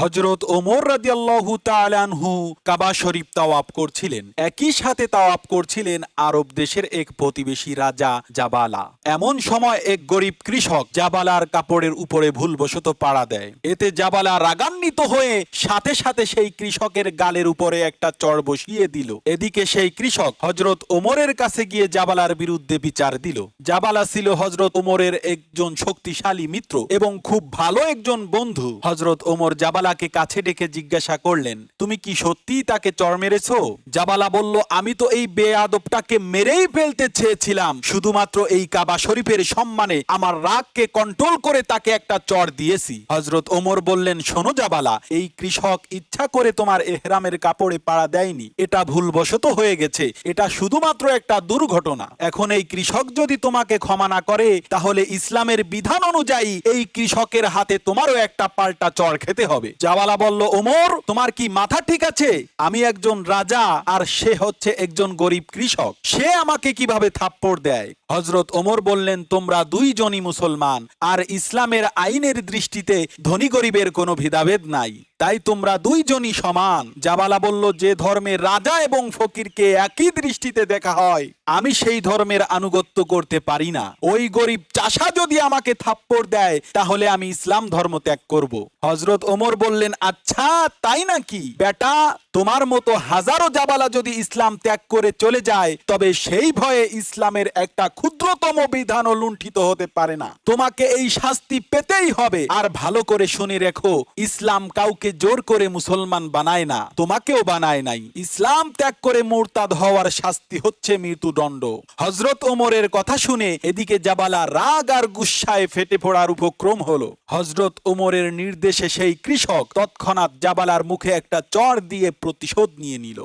হজরত ওমর রাদিয়াল্লাহু তাআলাহু কাবা শরীফ তাওয়াব করছিলেন। একই সাথে তাওয়াব করছিলেন আরব দেশের এক প্রতিবেশী রাজা জাবালা। এমন সময় এক গরিব কৃষক জাবালার কাপড়ের উপরে ভুলবশত পাড়া দেয়। এতে জাবালা রাগান্বিত হয়ে সাথে সাথে সেই কৃষকের গালের উপরে একটা চড় বসিয়ে দিল। এদিকে সেই কৃষক হজরত ওমরের কাছে গিয়ে জাবালার বিরুদ্ধে বিচার দিল। জাবালা ছিল হজরত ওমরের একজন শক্তিশালী মিত্র এবং খুব ভালো একজন বন্ধু। হজরত ওমর জাবালাকে কাছে ডেকে জিজ্ঞাসা করলেন, তুমি কি সত্যিই তাকে চড় মেরেছো? জাবালা বলল, আমি তো এই বেয়াদবটাকে মেরেই ফেলতে চেয়েছিলাম। শুধুমাত্র এই কাবা শরীফের সম্মানে আমার রাগকে কন্ট্রোল করে তাকে একটা চড় দিয়েছি। হজরত ওমর বললেন, শোনো জাবালা, এই কৃষক ইচ্ছা করে তোমার এহরামের কাপড়ে পাড়া দেয়নি। এটা ভুলবশত হয়ে গেছে। এটা শুধুমাত্র একটা দুর্ঘটনা। এখন এই কৃষক যদি তোমাকে ক্ষমা না করে, তাহলে ইসলামের বিধান অনুযায়ী এই কৃষকের হাতে তোমারও একটা পাল্টা চর খেতে হবে। জাওয়ালা বলল, ওমর, তোমার কি মাথা ঠিক আছে? আমি একজন রাজা আর সে হচ্ছে একজন গরিব কৃষক। সে আমাকে কীভাবে থাপ্পড় দেয়? হজরত ওমর বললেন, তোমরা দুইজনই মুসলমান, আর ইসলামের আইনের দৃষ্টিতে ধনী গরিবের কোনো ভেদাভেদ নাই। তাই তোমরা দুইজনই সমান। জাবালা বলল, যে ধর্মের রাজা এবং ফকিরকে একই দৃষ্টিতে দেখা হয়, আমি সেই ধর্মের আনুগত্য করতে পারি না। ওই গরিব চাষা যদি আমাকে থাপ্পড় দেয়, তাহলে আমি ইসলাম ধর্ম ত্যাগ করব। হজরত ওমর বললেন আচ্ছা তাই নাকি? বেটা, তোমার মতো হাজারো জাবালা যদি ইসলাম ত্যাগ করে চলে যায়, তবে সেই ভয়ে ইসলামের একটা ক্ষুদ্রতম বিধানও লুণ্ঠিত হতে পারে না। তোমাকে এই শাস্তি পেতেই হবে। আর ভালো করে শুনে রেখো, ইসলাম কাউকে জোর করে মুসলমান বানায় না। তোমাকেও বানায় নাই। ইসলাম ত্যাগ করে মোরতাদ হওয়ার শাস্তি হচ্ছে মৃত্যুদণ্ড। হজরত ওমরের কথা শুনে এদিকে জাবালা রাগ আর গুসায় ফেটে পড়ার উপক্রম হলো। হজরত ওমরের নির্দেশে সেই কৃষক তৎক্ষণাৎ জাবালার মুখে একটা চর দিয়ে প্রতিশোধ নিয়ে নিল।